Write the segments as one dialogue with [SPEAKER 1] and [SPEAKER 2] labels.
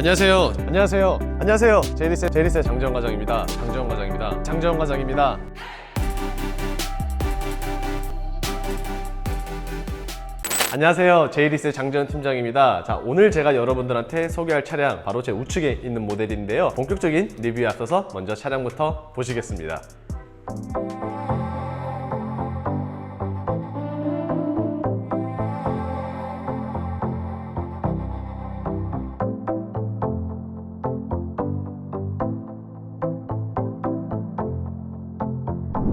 [SPEAKER 1] 안녕하세요. 안녕하세요. 안녕하세요. 제리스 제리스 장재원 과장입니다. 장재원 과장입니다. 장재원 과장입니다. 안녕하세요. 제이리스 장재원 팀장입니다. 자, 오늘 제가 여러분들한테 소개할 차량 바로 제 우측에 있는 모델인데요. 본격적인 리뷰에 앞서서 먼저 차량부터 보시겠습니다.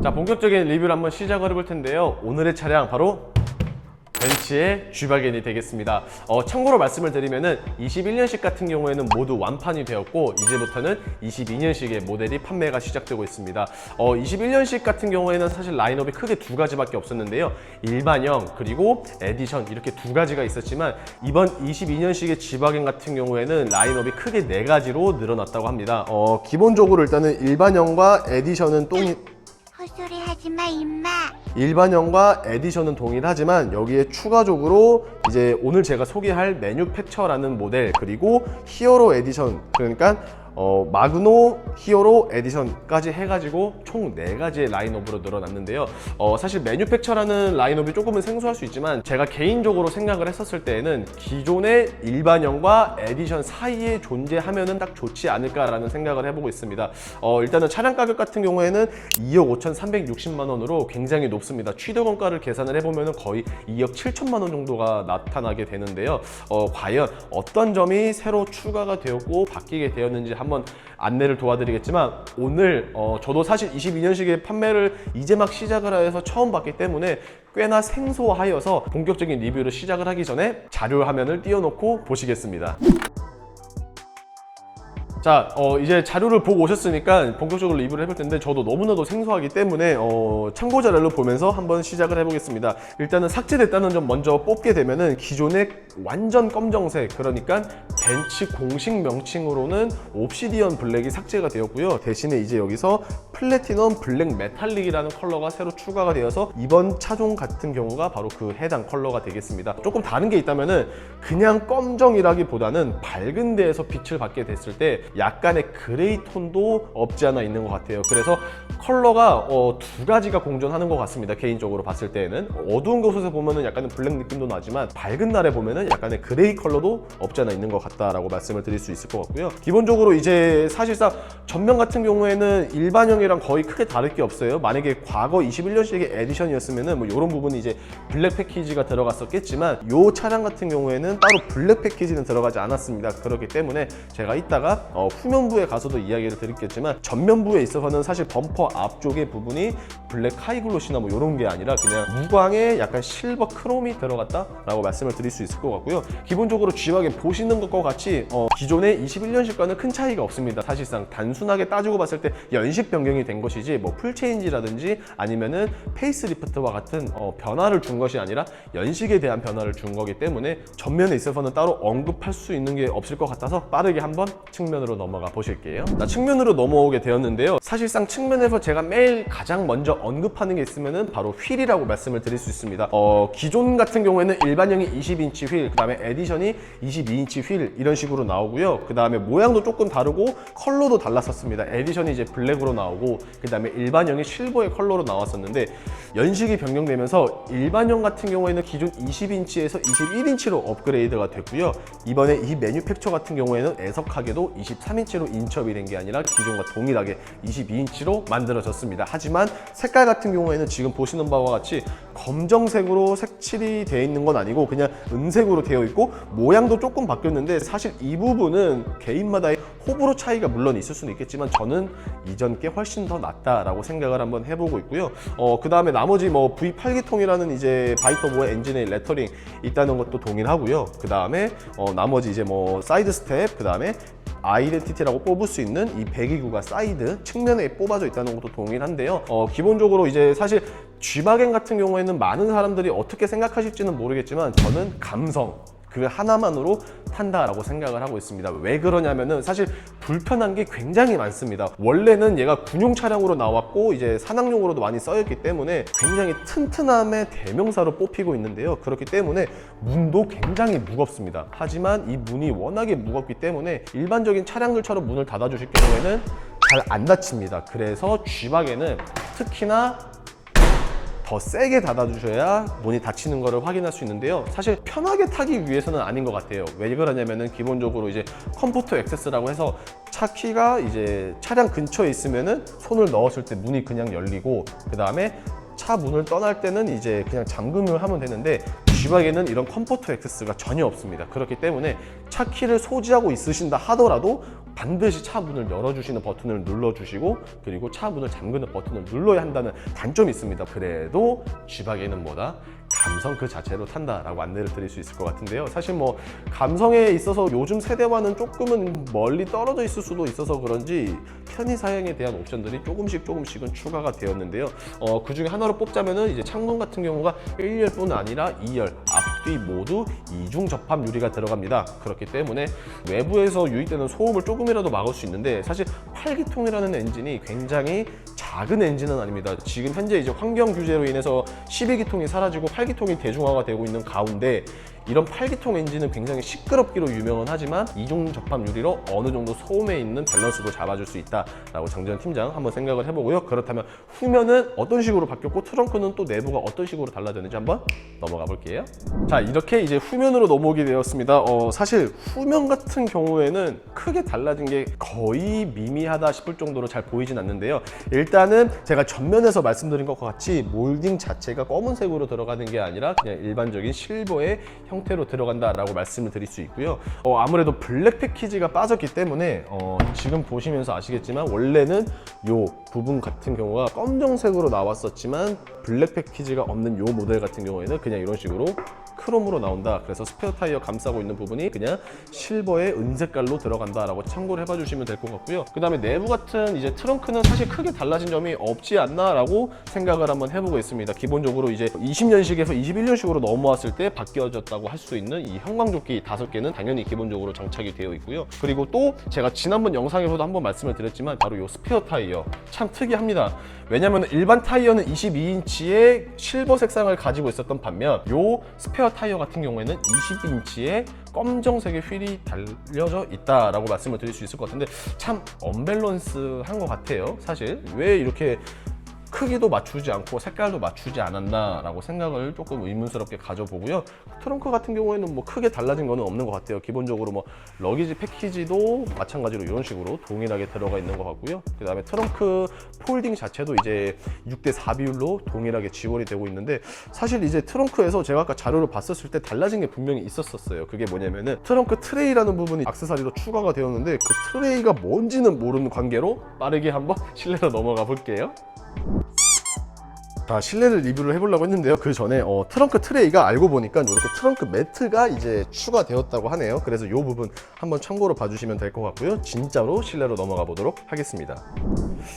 [SPEAKER 1] 자, 본격적인 리뷰를 한번 시작을 해볼 텐데요. 오늘의 차량 바로 벤츠의 G바겐이 되겠습니다. 어, 참고로 말씀을 드리면 은 21년식 같은 경우에는 모두 완판이 되었고 이제부터는 22년식의 모델이 판매가 시작되고 있습니다. 어, 21년식 같은 경우에는 사실 라인업이 크게 두 가지밖에 없었는데요. 일반형 그리고 에디션 이렇게 두 가지가 있었지만 이번 22년식의 G바겐 같은 경우에는 라인업이 크게 네 가지로 늘어났다고 합니다. 어, 기본적으로 일단은 일반형과 에디션은 똥이
[SPEAKER 2] 헛소리 하지 마, 임마.
[SPEAKER 1] 일반형과 에디션은 동일하지만 여기에 추가적으로 이제 오늘 제가 소개할 매뉴팩처라는 모델 그리고 히어로 에디션 그러니까 어, 마그노 히어로 에디션까지 해가지고 총 네가지의 라인업으로 늘어났는데요. 어, 사실 매뉴팩처라는 라인업이 조금은 생소할 수 있지만 제가 개인적으로 생각을 했었을 때에는 기존의 일반형과 에디션 사이에 존재하면 은 딱 좋지 않을까라는 생각을 해보고 있습니다. 어, 일단은 차량 가격 같은 경우에는 2억 5,360만 원으로 굉장히 높습니다. 취득원가를 계산을 해보면 거의 2억 7천만 원 정도가 나타나게 되는데요. 어, 과연 어떤 점이 새로 추가가 되었고 바뀌게 되었는지 한번 안내를 도와드리겠지만 오늘 어, 저도 사실 22년식의 판매를 이제 막 시작을 해서 처음 봤기 때문에 꽤나 생소하여서 본격적인 리뷰를 시작을 하기 전에 자료 화면을 띄워놓고 보시겠습니다. 자, 어, 이제 자료를 보고 오셨으니까 본격적으로 리뷰를 해볼 텐데 저도 너무나도 생소하기 때문에 어, 참고 자료를 보면서 한번 시작을 해보겠습니다. 일단은 삭제됐다는 점 먼저 뽑게 되면은 기존의 완전 검정색 그러니까 벤츠 공식 명칭으로는 옵시디언 블랙이 삭제가 되었고요. 대신에 이제 여기서 플래티넘 블랙 메탈릭이라는 컬러가 새로 추가가 되어서 이번 차종 같은 경우가 바로 그 해당 컬러가 되겠습니다. 조금 다른 게 있다면은 그냥 검정이라기보다는 밝은 데에서 빛을 받게 됐을 때 약간의 그레이 톤도 없지 않아 있는 것 같아요. 그래서 컬러가 어, 두 가지가 공존하는 것 같습니다. 개인적으로 봤을 때는 어두운 곳에서 보면은 약간의 블랙 느낌도 나지만 밝은 날에 보면은 약간의 그레이 컬러도 없지 않아 있는 것 같다라고 말씀을 드릴 수 있을 것 같고요. 기본적으로 이제 사실상 전면 같은 경우에는 일반형이랑 거의 크게 다를 게 없어요. 만약에 과거 21년식의 에디션이었으면은 뭐 이런 부분이 이제 블랙 패키지가 들어갔었겠지만 이 차량 같은 경우에는 따로 블랙 패키지는 들어가지 않았습니다. 그렇기 때문에 제가 이따가 어, 후면부에 가서도 이야기를 드리겠지만 전면부에 있어서는 사실 범퍼 앞쪽의 부분이 블랙 하이글로시나 뭐 이런 게 아니라 그냥 무광에 약간 실버 크롬이 들어갔다라고 말씀을 드릴 수 있을 것 같고요. 기본적으로 G와겐 보시는 것과 같이 어, 기존의 21년식과는 큰 차이가 없습니다. 사실상 단순하게 따지고 봤을 때 연식 변경이 된 것이지 뭐 풀체인지라든지 아니면은 페이스리프트와 같은 어, 변화를 준 것이 아니라 연식에 대한 변화를 준 거기 때문에 전면에 있어서는 따로 언급할 수 있는 게 없을 것 같아서 빠르게 한번 측면으로 넘어가 보실게요. 나 측면으로 넘어오게 되었는데요. 사실상 측면에서 제가 매일 가장 먼저 언급하는 게 있으면은 바로 휠이라고 말씀을 드릴 수 있습니다. 어, 기존 같은 경우에는 일반형이 20인치 휠, 그 다음에 에디션이 22인치 휠 이런 식으로 나오고요. 그 다음에 모양도 조금 다르고 컬러도 달랐었습니다. 에디션이 이제 블랙으로 나오고 그 다음에 일반형이 실버의 컬러로 나왔었는데 연식이 변경되면서 일반형 같은 경우에는 기존 20인치에서 21인치로 업그레이드가 됐고요. 이번에 이 매뉴팩처 같은 경우에는 애석하게도 23인치로 인첩이 된 게 아니라 기존과 동일하게 22인치로 만들어졌습니다. 하지만 색깔 같은 경우에는 지금 보시는 바와 같이 검정색으로 색칠이 되어 있는 건 아니고 그냥 은색으로 되어 있고 모양도 조금 바뀌었는데 사실 이 부분은 개인마다의 호불호 차이가 물론 있을 수는 있겠지만 저는 이전 게 훨씬 더 낫다라고 생각을 한번 해보고 있고요. 어, 그 다음에 나머지 뭐 V8기통이라는 이제 바이터보의 엔진의 레터링 있다는 것도 동일하고요. 그 다음에 어, 나머지 이제 뭐 사이드 스텝, 그 다음에 아이덴티티라고 뽑을 수 있는 이 배기구가 사이드 측면에 뽑아져 있다는 것도 동일한데요. 어, 기본적으로 이제 사실 G바겐 같은 경우에는 많은 사람들이 어떻게 생각하실지는 모르겠지만 저는 감성 그 하나만으로 탄다라고 생각을 하고 있습니다. 왜 그러냐면은 사실 불편한 게 굉장히 많습니다. 원래는 얘가 군용 차량으로 나왔고 이제 산악용으로도 많이 써였기 때문에 굉장히 튼튼함의 대명사로 뽑히고 있는데요. 그렇기 때문에 문도 굉장히 무겁습니다. 하지만 이 문이 워낙에 무겁기 때문에 일반적인 차량들처럼 문을 닫아주실 경우에는 잘 안 닫힙니다. 그래서 G박에는 특히나 더 세게 닫아주셔야 문이 닫히는 것을 확인할 수 있는데요. 사실 편하게 타기 위해서는 아닌 것 같아요. 왜 그러냐면은 기본적으로 이제 컴포트 액세스라고 해서 차 키가 이제 차량 근처에 있으면은 손을 넣었을 때 문이 그냥 열리고 그 다음에 차 문을 떠날 때는 이제 그냥 잠금을 하면 되는데 G박에는 이런 컴포트 액세스가 전혀 없습니다. 그렇기 때문에 차 키를 소지하고 있으신다 하더라도 반드시 차 문을 열어주시는 버튼을 눌러주시고 그리고 차 문을 잠그는 버튼을 눌러야 한다는 단점이 있습니다. 그래도 G박에는 뭐다? 감성 그 자체로 탄다라고 안내를 드릴 수 있을 것 같은데요. 사실 뭐 감성에 있어서 요즘 세대와는 조금은 멀리 떨어져 있을 수도 있어서 그런지 편의 사양에 대한 옵션들이 조금씩 조금씩은 추가가 되었는데요. 어, 그 중에 하나로 뽑자면은 이제 창문 같은 경우가 1열뿐 아니라 2열 앞뒤 모두 이중 접합 유리가 들어갑니다. 그렇기 때문에 외부에서 유입되는 소음을 조금이라도 막을 수 있는데 사실 8기통이라는 엔진이 굉장히 작은 엔진은 아닙니다. 지금 현재 이제 환경 규제로 인해서 12기통이 사라지고 8기통이 대중화가 되고 있는 가운데 이런 8기통 엔진은 굉장히 시끄럽기로 유명은 하지만 이중 접합 유리로 어느 정도 소음에 있는 밸런스도 잡아줄 수 있다라고 장재현 팀장 한번 생각을 해보고요. 그렇다면 후면은 어떤 식으로 바뀌었고 트렁크는 또 내부가 어떤 식으로 달라졌는지 한번 넘어가 볼게요. 자 이렇게 이제 후면으로 넘어오게 되었습니다. 어, 사실 후면 같은 경우에는 크게 달라진 게 거의 미미하다 싶을 정도로 잘 보이진 않는데요. 일단은 제가 전면에서 말씀드린 것과 같이 몰딩 자체가 검은색으로 들어가는 게 아니라 그냥 일반적인 실버의 형 태로 들어간다라고 말씀을 드릴 수 있고요. 어, 아무래도 블랙 패키지가 빠졌기 때문에 어, 지금 보시면서 아시겠지만 원래는 요 부분 같은 경우가 검정색으로 나왔었지만 블랙 패키지가 없는 요 모델 같은 경우에는 그냥 이런 식으로 크롬으로 나온다. 그래서 스페어 타이어 감싸고 있는 부분이 그냥 실버의 은색깔로 들어간다 라고 참고를 해봐 주시면 될 것 같고요. 그 다음에 내부 같은 이제 트렁크는 사실 크게 달라진 점이 없지 않나 라고 생각을 한번 해보고 있습니다. 기본적으로 이제 20년식에서 21년식으로 넘어왔을 때 바뀌어졌다고 할 수 있는 이 형광조끼 다섯 개는 당연히 기본적으로 장착이 되어 있고요. 그리고 또 제가 지난번 영상에서도 한번 말씀을 드렸지만 바로 이 스페어 타이어 참 특이합니다. 왜냐면 일반 타이어는 22인치의 실버 색상을 가지고 있었던 반면 요 스페어 타이어 같은 경우에는 20인치의 검정색의 휠이 달려져 있다라고 말씀을 드릴 수 있을 것 같은데 참 언밸런스한 것 같아요. 사실 왜 이렇게 크기도 맞추지 않고 색깔도 맞추지 않았나라고 생각을 조금 의문스럽게 가져보고요. 트렁크 같은 경우에는 뭐 크게 달라진 거는 없는 것 같아요. 기본적으로 뭐 러기지 패키지도 마찬가지로 이런 식으로 동일하게 들어가 있는 것 같고요. 그 다음에 트렁크 폴딩 자체도 이제 6대 4 비율로 동일하게 지원이 되고 있는데 사실 이제 트렁크에서 제가 아까 자료를 봤었을 때 달라진 게 분명히 있었었어요. 그게 뭐냐면은 트렁크 트레이라는 부분이 악세사리로 추가가 되었는데 그 트레이가 뭔지는 모르는 관계로 빠르게 한번 실내로 넘어가 볼게요. 자, 실내를 리뷰를 해보려고 했는데요. 그 전에 어, 트렁크 트레이가 알고 보니까 이렇게 트렁크 매트가 이제 추가되었다고 하네요. 그래서 이 부분 한번 참고로 봐주시면 될 것 같고요. 진짜로 실내로 넘어가 보도록 하겠습니다.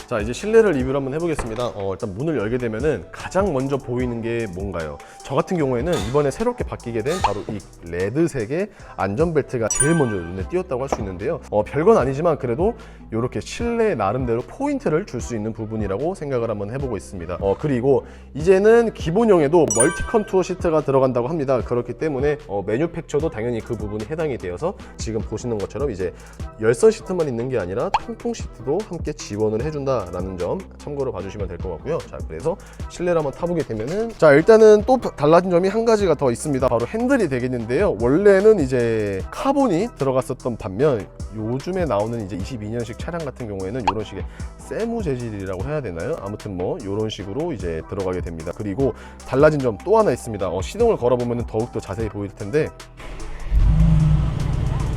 [SPEAKER 1] 자, 이제 실내를 리뷰를 한번 해보겠습니다. 어, 일단 문을 열게 되면은 가장 먼저 보이는 게 뭔가요? 저 같은 경우에는 이번에 새롭게 바뀌게 된 바로 이 레드색의 안전벨트가 제일 먼저 눈에 띄었다고 할 수 있는데요. 어, 별건 아니지만 그래도 이렇게 실내 나름대로 포인트를 줄 수 있는 부분이라고 생각을 한번 해보고 있습니다. 어, 그리고 이제는 기본형에도 멀티 컨투어 시트가 들어간다고 합니다. 그렇기 때문에 어, 매뉴팩처도 당연히 그 부분이 해당이 되어서 지금 보시는 것처럼 이제 열선 시트만 있는 게 아니라 통풍 시트도 함께 지원을 해준다라는 점 참고로 봐주시면 될 것 같고요. 자, 그래서 실내를 한번 타보게 되면은 자 일단은 또 달라진 점이 한 가지가 더 있습니다. 바로 핸들이 되겠는데요. 원래는 이제 카본이 들어갔었던 반면 요즘에 나오는 이제 22년식 차량 같은 경우에는 이런 식의 세무 재질이라고 해야 되나요? 아무튼 뭐 이런 식으로 이제 들어가게 됩니다. 그리고 달라진 점 또 하나 있습니다. 어, 시동을 걸어보면 더욱더 자세히 보일 텐데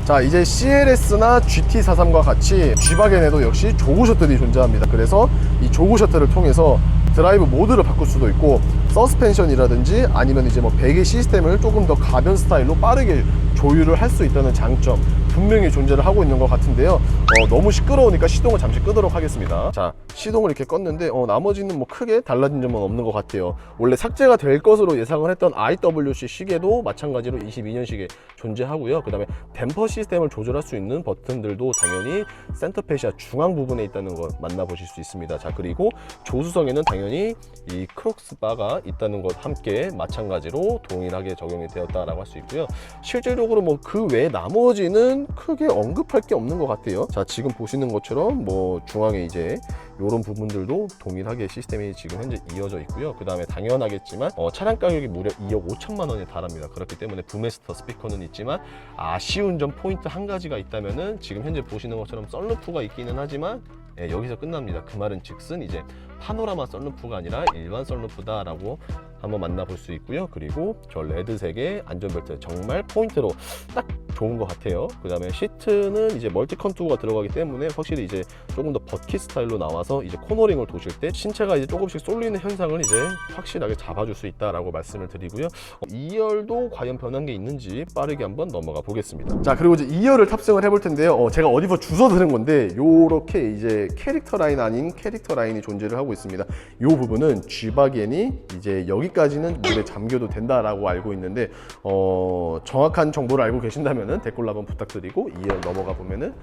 [SPEAKER 1] 자 이제 CLS나 GT43과 같이 G박엔에도 역시 조그 셔틀이 존재합니다 그래서 이 조그 셔틀을 통해서 드라이브 모드를 바꿀 수도 있고 서스펜션이라든지 아니면 이제 뭐 베개 시스템을 조금 더 가변 스타일로 빠르게 조율을 할 수 있다는 장점 분명히 존재를 하고 있는 것 같은데요. 어, 너무 시끄러우니까 시동을 잠시 끄도록 하겠습니다. 자, 시동을 이렇게 껐는데 어, 나머지는 뭐 크게 달라진 점은 없는 것 같아요. 원래 삭제가 될 것으로 예상을 했던 IWC 시계도 마찬가지로 22년 시계 존재하고요. 그 다음에 댐퍼 시스템을 조절할 수 있는 버튼들도 당연히 센터페시아 중앙 부분에 있다는 걸 만나보실 수 있습니다. 자, 그리고 조수석에는 당연히 이 크록스 바가 있다는 것 함께 마찬가지로 동일하게 적용이 되었다라고 할 수 있고요. 실질적으로 뭐 그 외 나머지는 크게 언급할 게 없는 것 같아요. 자, 지금 보시는 것처럼 뭐 중앙에 이제 이런 부분들도 동일하게 시스템이 지금 현재 이어져 있고요. 그 다음에 당연하겠지만 어, 차량 가격이 무려 2억 5천만 원에 달합니다. 그렇기 때문에 부메스터 스피커는 있지만 아쉬운 점 포인트 한 가지가 있다면 은 지금 현재 보시는 것처럼 썬루프가 있기는 하지만 예, 여기서 끝납니다. 그 말은 즉슨 이제 파노라마 썬루프가 아니라 일반 썬루프다라고 한번 만나볼 수 있고요. 그리고 저 레드색의 안전벨트 정말 포인트로 딱 좋은 것 같아요. 그 다음에 시트는 이제 멀티 컨투어가 들어가기 때문에 확실히 이제 조금 더 버킷 스타일로 나와서 이제 코너링을 도실 때 신체가 이제 조금씩 쏠리는 현상을 이제 확실하게 잡아줄 수 있다라고 말씀을 드리고요. 2열도 과연 변한 게 있는지 빠르게 한번 넘어가 보겠습니다. 자 그리고 이제 2열을 탑승을 해볼 텐데요. 어, 제가 어디서 주워 들은 건데 요렇게 이제 캐릭터 라인 아닌 캐릭터 라인이 존재를 하고 있습니다. 요 부분은 G바겐이 이제 여기까지는 물에 잠겨도 된다라고 알고 있는데 어, 정확한 정보를 알고 계신다면은 댓글로 한번 부탁드리고 2열 넘어가 보면은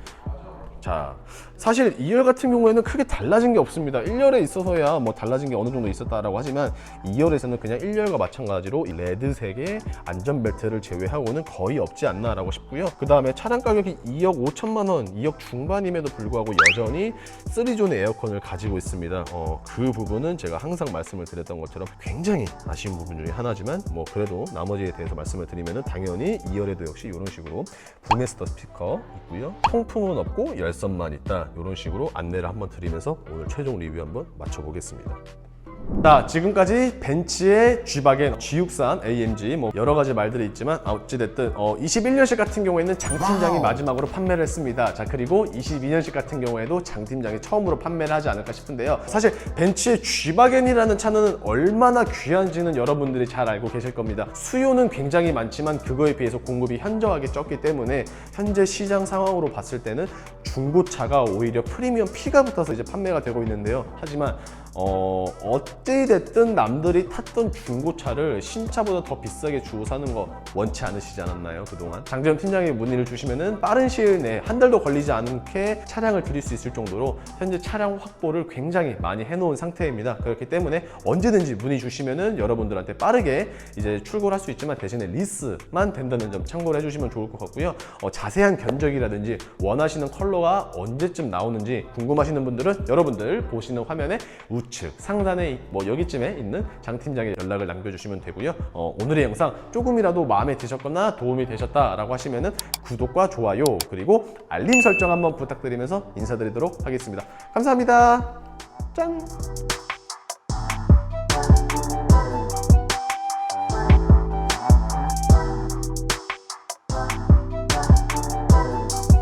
[SPEAKER 1] 자, 사실 2열 같은 경우에는 크게 달라진 게 없습니다. 1열에 있어서야 뭐 달라진 게 어느 정도 있었다라고 하지만 2열에서는 그냥 1열과 마찬가지로 이 레드색의 안전벨트를 제외하고는 거의 없지 않나 라고 싶고요. 그 다음에 차량 가격이 2억 5천만 원, 2억 중반임에도 불구하고 여전히 3존의 에어컨을 가지고 있습니다. 어, 그 부분은 제가 항상 말씀을 드렸던 것처럼 굉장히 아쉬운 부분 중에 하나지만 뭐 그래도 나머지에 대해서 말씀을 드리면은 당연히 2열에도 역시 이런 식으로 부메스터 스피커 있고요. 통풍은 없고 열 선만 있다. 이런 식으로 안내를 한번 드리면서 오늘 최종 리뷰 한번 맞춰보겠습니다. 자, 지금까지 벤츠의 G바겐, G63, AMG 뭐 여러 가지 말들이 있지만 아, 어찌됐든 어, 21년식 같은 경우에는 장 팀장이 마지막으로 판매를 했습니다. 자, 그리고 22년식 같은 경우에도 장 팀장이 처음으로 판매를 하지 않을까 싶은데요. 사실 벤츠의 G바겐이라는 차는 얼마나 귀한지는 여러분들이 잘 알고 계실 겁니다. 수요는 굉장히 많지만 그거에 비해서 공급이 현저하게 적기 때문에 현재 시장 상황으로 봤을 때는 중고차가 오히려 프리미엄 피가 붙어서 이제 판매가 되고 있는데요. 하지만 어, 어찌됐든 남들이 탔던 중고차를 신차보다 더 비싸게 주고 사는 거 원치 않으시지 않았나요, 그동안? 장재현 팀장이 문의를 주시면은 빠른 시일 내에 한 달도 걸리지 않게 차량을 드릴 수 있을 정도로 현재 차량 확보를 굉장히 많이 해놓은 상태입니다. 그렇기 때문에 언제든지 문의 주시면은 여러분들한테 빠르게 이제 출고를 할 수 있지만 대신에 리스만 된다는 점 참고를 해주시면 좋을 것 같고요. 어, 자세한 견적이라든지 원하시는 컬러가 언제쯤 나오는지 궁금하시는 분들은 여러분들 보시는 화면에 우측 상단에 뭐 여기쯤에 있는 장 팀장에 연락을 남겨주시면 되고요. 어, 오늘의 영상 조금이라도 마음에 드셨거나 도움이 되셨다라고 하시면은 구독과 좋아요 그리고 알림 설정 한번 부탁드리면서 인사드리도록 하겠습니다. 감사합니다. 짠.